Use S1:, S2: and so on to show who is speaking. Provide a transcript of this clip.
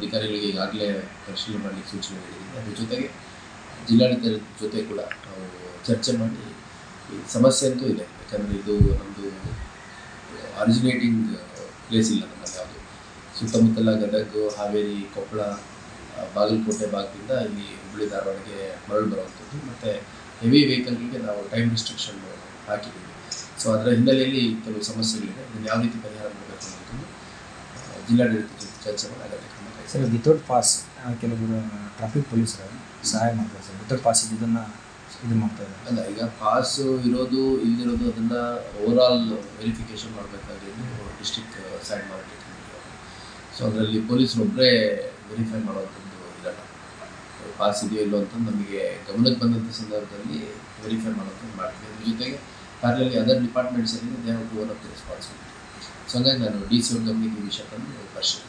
S1: ಅಧಿಕಾರಿಗಳಿಗೆ ಈಗಾಗಲೇ ಪರಿಶೀಲನೆ ಮಾಡಲಿಕ್ಕೆ ಸೂಚನೆ ನೀಡಿದ್ದೀನಿ ಅದ್ರ ಜೊತೆಗೆ ಜಿಲ್ಲಾಡಳಿತದ ಜೊತೆ ಕೂಡ ನಾವು ಚರ್ಚೆ ಮಾಡಿ ಈ ಸಮಸ್ಯೆ ಅಂತೂ ಇದೆ. ಯಾಕಂದರೆ ಇದು ನಮ್ಮದು ಆರಿಜಿನೇಟಿಂಗ್ ಪ್ಲೇಸ್ ಇಲ್ಲ ನಮ್ಮಲ್ಲಿ ಯಾವುದು. ಸುತ್ತಮುತ್ತಲ ಗದಗ, ಹಾವೇರಿ, ಕೊಪ್ಪಳ ಬಾಗಲಕೋಟೆ ಭಾಗದಿಂದ ಇಲ್ಲಿ ಹುಬ್ಬಳ್ಳಿ ಧಾರವಾಡಗೆ ಮರಳು ಬರುವಂಥದ್ದು. ಮತ್ತು ಹೆವಿ ವೆಹಿಕಲ್ಗಳಿಗೆ ನಾವು ಟೈಮ್ ರಿಸ್ಟ್ರಿಕ್ಷನ್ ಹಾಕಿದ್ದೀವಿ. ಸೊ ಅದರ ಹಿನ್ನೆಲೆಯಲ್ಲಿ ಕೆಲವು ಸಮಸ್ಯೆಗಳಿದೆ. ಅದನ್ನು ಯಾವ ರೀತಿ ಪರಿಹಾರ ಮಾಡಬೇಕು ಅನ್ನೋದನ್ನು ಜಿಲ್ಲಾಡಳಿತ ಜೊತೆ ಚರ್ಚೆ ಮಾಡಿ ಕ್ರಮ
S2: ಸರ್. ವಿತೌಟ್ ಪಾಸ್ ಕೆಲವರು ಟ್ರಾಫಿಕ್ ಪೊಲೀಸರು ಸಹಾಯ ಮಾಡ್ತಾರೆ ಸರ್. ವಿತೌಟ್ ಪಾಸ್ ಇದನ್ನು ಇದು ಮಾಡ್ತಾ
S1: ಅಲ್ಲ, ಈಗ ಪಾಸ್ ಇರೋದು, ಇಲ್ದಿರೋದು ಅದನ್ನ ಓವರ್ ಆಲ್ ವೆರಿಫಿಕೇಶನ್ ಮಾಡಬೇಕಾಗಿದ್ದು ಡಿಸ್ಟಿಕ್ ಸೈಡ್ ಮಾರ್ಕೆಟ್ ಸೊ ಅದರಲ್ಲಿ ಪೊಲೀಸರು ಒಬ್ಬರೇ ವೆರಿಫೈ ಮಾಡುವಂಥದ್ದು ಇರಲ್ಲ ಪಾಸ್ ಇದೆಯೋ ಇಲ್ಲೋ ಅಂತ ನಮಗೆ ಗಮನಕ್ಕೆ ಬಂದಂಥ ಸಂದರ್ಭದಲ್ಲಿ ವೆರಿಫೈ ಮಾಡೋದು ಮಾಡ್ತೀವಿ. ಅದ್ರ ಜೊತೆಗೆ ಪ್ಯಾರಲಲ್ಲಿ other ಡಿಪಾರ್ಟ್ಮೆಂಟ್ಸಲ್ಲಿ they have to up the responsibility so ಹಂಗಾಗಿ ನಾನು ಡಿ ಸಿ ಅವ್ರ ಗಮನಕ್ಕೆ ಈ ವಿಷಯ ತಂದು ಪರಿಶೀಲನೆ